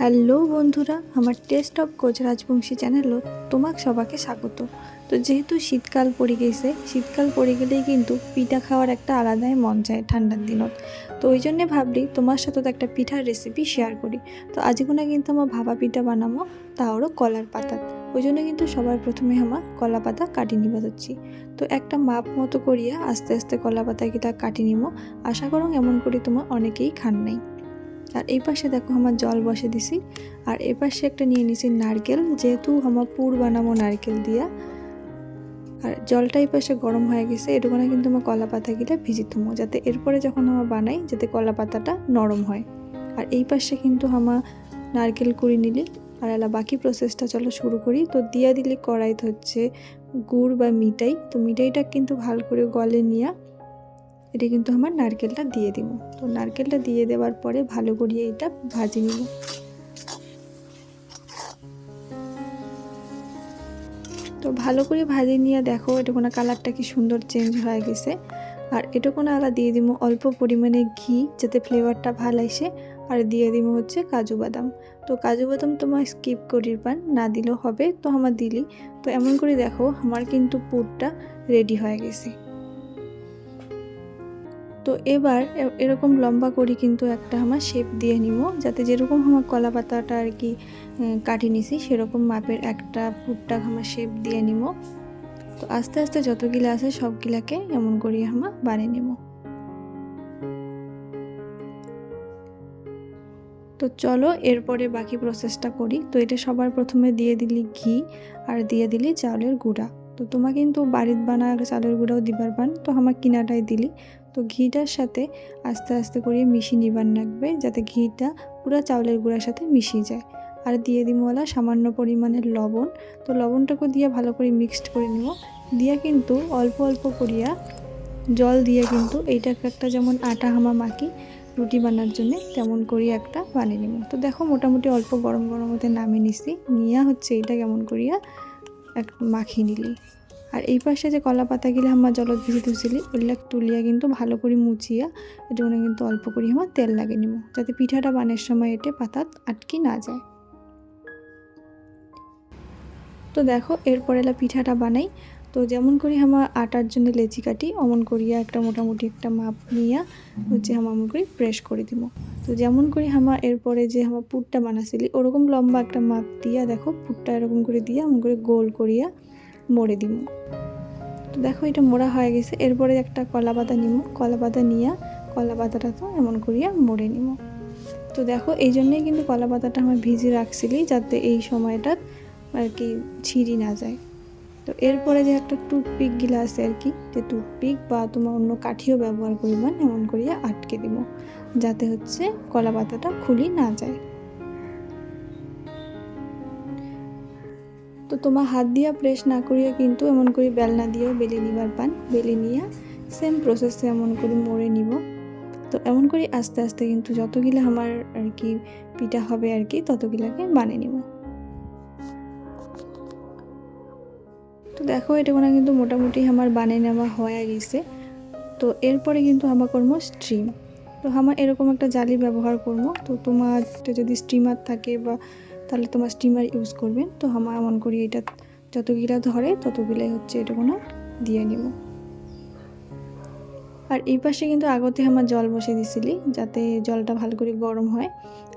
Hello বন্ধুরা, আমার taste of Koch Rajbanshi চ্যানেলত তোমাক সবাকে স্বাগত। তো যেহেতু শীতকাল পড়ে গেছে, শীতকাল পড়ে গেলেই কিন্তু পিঠা খাওয়ার একটা আলাদাই মন চায় ঠান্ডার দিনত। তো ওই জন্যে ভাবলি তোমার সাথে তো একটা পিঠার রেসিপি শেয়ার করি। তো আজগুনা কিন্তু আমার ভাবা পিঠা বানাবো তাওরও কলার পাতা। ওই জন্য কিন্তু সবার প্রথমে আমার কলা পাতা কাটি নিবা যাচ্ছি। তো একটা মাপ মতো করিয়া আস্তে আস্তে কলা পাতা কিটা কাটি নিব আশা করুন এমন করে তোমার অনেকেই খান নাই। আর এই পাশে দেখো আমার জল বসে দিছি। আর এই পাশে একটা নিয়ে নিছি নারকেল, যেহেতু আমার পুর বানাবো নারকেল দিয়া। আর জলটা এই পাশে গরম হয়ে গেছে এটুকুনা কিন্তু আমার কলা পাতা গিলা ভিজি থুমো যাতে এরপরে যখন আমার বানাই, যাতে কলা পাতাটা নরম হয়। আর এই পাশে কিন্তু আমার নারকেল কুড়ি নিলি, আর এলা বাকি প্রসেসটা চলো শুরু করি। তো দিয়া দিলি কড়াইতে হচ্ছে গুড় বা মিঠাই, তো মিঠাইটা কিন্তু ভালো করে গলে নিয়ে এটা কিন্তু আমার নারকেলটা দিয়ে দিব। তো নারকেলটা দিয়ে দেওয়ার পরে ভালো করিয়ে এটা ভাজি নিব। তো ভালো করে ভাজি নিয়ে দেখো এটা কোনো কালারটা কি সুন্দর চেঞ্জ হয়ে গেছে। আর এটা কোনো আলা দিয়ে দিব অল্প পরিমাণে ঘি যাতে ফ্লেভারটা ভালো আসে। আর দিয়ে দিব হচ্ছে কাজু বাদাম। তো কাজু বাদাম তোমার স্কিপ করির পান না দিলেও হবে, তো আমার দিলি। তো এমন করে দেখো আমার কিন্তু পুরটা রেডি হয়ে গেছে। তো এবার এরকম লম্বা করে কিন্তু একটা আমার শেপ দিয়ে নিব। যাতে যেরকম আমার কলা পাতাটা আর কি কাটি নিছি, সেরকম মাপের একটা ফুটটা আমার শেপ দিয়ে নিব। তো আস্তে আস্তে যতগুলা আছে সবগুলাকে এমন করি আমার বানিয়ে নিব। তো চলো এরপরে বাকি প্রসেসটা করি। তো এটা সবার প্রথমে দিয়ে দিলি ঘি আর দিয়ে দিলি চাউলের গুঁড়া। তো তোমার কিন্তু বাড়ির বানা চালের গুঁড়াও দিবার পান তো আমার কিনাটাই দিলি। ঘিটার সাথে আস্তে আস্তে করে মিশিয়ে নিবার লাগবে, যাতে ঘিটা পুরো চাউলের গুঁড়ার সাথে মিশিয়ে যায়। আর দিয়ে দিমওয়ালা সামান্য পরিমাণের লবণ। তো লবণটাকে দিয়ে ভালো করে মিক্সড করে নিব। দিয়া কিন্তু অল্প অল্প করিয়া জল দিয়ে কিন্তু এইটাকে একটা যেমন আটা হামা মাখি, রুটি বানার জন্য তেমন করি একটা বানিয়ে নিব। তো দেখো মোটামুটি অল্প গরম গরম হতে নামিয়ে নিছি। নিয়া হচ্ছে এটা কেমন করিয়া এক মাখিয়ে নিলি। আর এই পাশে যে কলা পাতাগুলো আমার জলত ভিজে তুলছিলি ওগুলা তুলিয়া কিন্তু ভালো করে মুচিয়া এটা কিন্তু অল্প করে আমার তেল লাগিয়ে নিব, যাতে পিঠাটা বানের সময় এটে পাতাত আটকি না যায়। তো দেখো, এরপর এলা পিঠাটা বানাই। তো যেমন করি আমার আটার জন্য লেচি কাটি, অমন করিয়া একটা মোটামুটি একটা মাপ নিয়া হচ্ছে আমার এমন করে প্রেস করে দিব। তো যেমন করি আমার এরপরে যে আমার পুরটা বানাছিলি, ওরকম লম্বা একটা মাপ দিয়া দেখো, পুরটা এরকম করে দিয়া এমন করে গোল করিয়া মরে দিব তো দেখো এটা মোড়া হয়ে গেছে। এরপরে একটা কলা পাতা নিব কলা পাতা নিয়া কলা পাতাটা তো এমন করিয়া মরে নিব তো দেখো, এই জন্যই কিন্তু কলা পাতাটা আমার ভিজে রাখছিলি যাতে এই সময়টা আর কি ছিঁড়ি না যায়। তো এরপরে যে একটা টুথপিক গিলা আছে আর কি, যে টুথপিক বা তোমার অন্য কাঠিও ব্যবহার করিবান এমন করিয়া আটকে দিব যাতে হচ্ছে কলা পাতাটা খুলি না যায়। তো তোমার হাত দিয়া প্রেস না করিয়া কিন্তু এমন করে বেলনা দিয়েও বেলে নিবার পান। বেলে নিয়ে সেম প্রসেসে এমন করে মরে নিব। তো এমন করে আস্তে আস্তে কিন্তু যতগুলা আমার আর কি পিঠা হবে আর কি ততগুলাকে বানিয়ে নিব। তো দেখো, এটা কোনো কিন্তু মোটামুটি আমার বানিয়ে নেওয়া হয়ে গেছে। তো এরপরে কিন্তু আমার কর্ম স্ট্রিম তো আমার এরকম একটা জালি ব্যবহার করব। তো তোমার যদি স্টিমার থাকে বা তাহলে তোমার স্টিমার ইউজ করবেন তো আমার এমন করি, এটা যতগুলা ধরে ততগুলাই হচ্ছে এটা কোনো দিয়ে নিব। আর এই পাশে কিন্তু আগতে আমার জল বসে দিছিলি, যাতে জলটা ভালো করে গরম হয়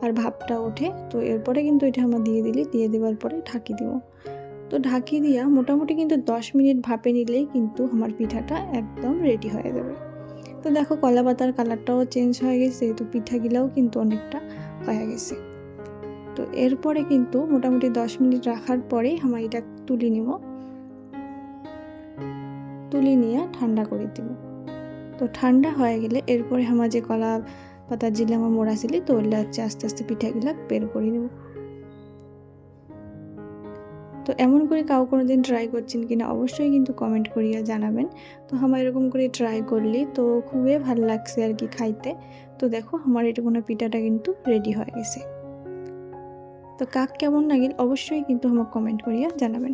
আর ভাপটা ওঠে। তো এরপরে কিন্তু এটা আমার দিয়ে দিলি, দিয়ে দেওয়ার পরে ঢাকি দিব। তো ঢাকি দিয়া মোটামুটি কিন্তু দশ মিনিট ভাপে নিলেই কিন্তু আমার পিঠাটা একদম রেডি হয়ে যাবে। তো দেখো কলা পাতার কালারটাও চেঞ্জ হয়ে গেছে, তো পিঠাগুলাও কিন্তু অনেকটা হয়ে গেছে। তো এরপরে কিন্তু মোটামুটি দশ মিনিট রাখার পরেই আমার এটা তুলে নিব। তুলে নিয়ে ঠান্ডা করে দিব। তো ঠান্ডা হয়ে গেলে এরপরে আমার যে কলা পাতার জিলে আমার মোড়া ছিলি তো ওগুলো হচ্ছে আস্তে আস্তে পিঠাগুলা বের করে নেব। তো এমন করে কাউ কোনো দিন ট্রাই করছেন কিনা অবশ্যই কিন্তু কমেন্ট করিয়া জানাবেন। তো আমার এরকম করে ট্রাই করলি তো খুবই ভালো লাগছে আর কি খাইতে। তো দেখো আমার এটা কোনো পিঠাটা কিন্তু রেডি হয়ে গেছে। তো কাক কেমন লাগিল অবশ্যই কিন্তু আমাকে কমেন্ট করিয়া জানাবেন।